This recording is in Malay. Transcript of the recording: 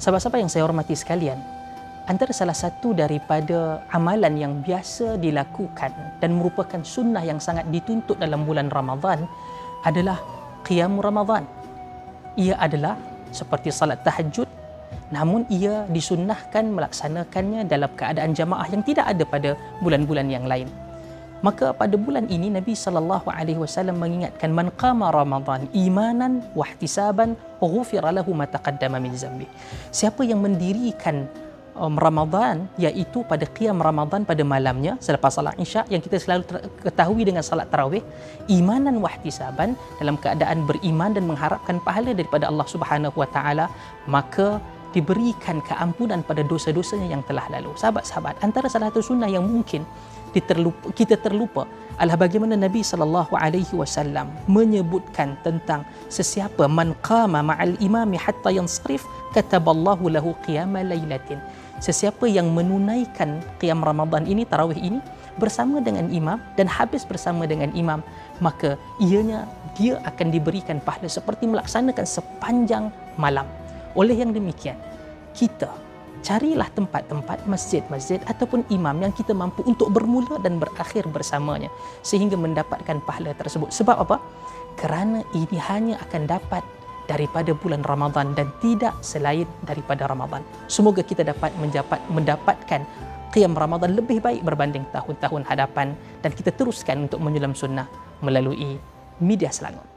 Sahabat-sahabat yang saya hormati sekalian, antara salah satu daripada amalan yang biasa dilakukan dan merupakan sunnah yang sangat dituntut dalam bulan Ramadhan adalah qiyam Ramadhan. Ia adalah seperti salat tahajud namun ia disunnahkan melaksanakannya dalam keadaan jamaah yang tidak ada pada bulan-bulan yang lain. Maka pada bulan ini Nabi sallallahu alaihi wasallam mengingatkan man qama Ramadan imanan wa ihtisaban ghufira lahu ma taqaddama min zambi. Siapa yang mendirikan um, Ramadan iaitu pada qiyam Ramadan pada malamnya selepas salat Isyak yang kita selalu ketahui dengan salat tarawih imanan wa ihtisaban dalam keadaan beriman dan mengharapkan pahala daripada Allah Subhanahu wa taala maka diberikan keampunan pada dosa-dosanya yang telah lalu. Sahabat-sahabat, antara salah satu sunnah yang mungkin diterlupa, kita terlupa adalah bagaimana Nabi sallallahu alaihi wasallam menyebutkan tentang sesiapa man qama ma'al imami hatta yansarif kataballahu lahu qiyama lailatin. Sesiapa yang menunaikan qiyam Ramadan ini tarawih ini bersama dengan imam dan habis bersama dengan imam maka ianya dia akan diberikan pahala seperti melaksanakan sepanjang malam. Oleh yang demikian, kita carilah tempat-tempat masjid-masjid ataupun imam yang kita mampu untuk bermula dan berakhir bersamanya sehingga mendapatkan pahala tersebut. Sebab apa? Kerana ini hanya akan dapat daripada bulan Ramadan dan tidak selain daripada Ramadan. Semoga kita dapat mendapat mendapatkan qiyam Ramadan lebih baik berbanding tahun-tahun hadapan dan kita teruskan untuk menyulam sunnah melalui media Selangor.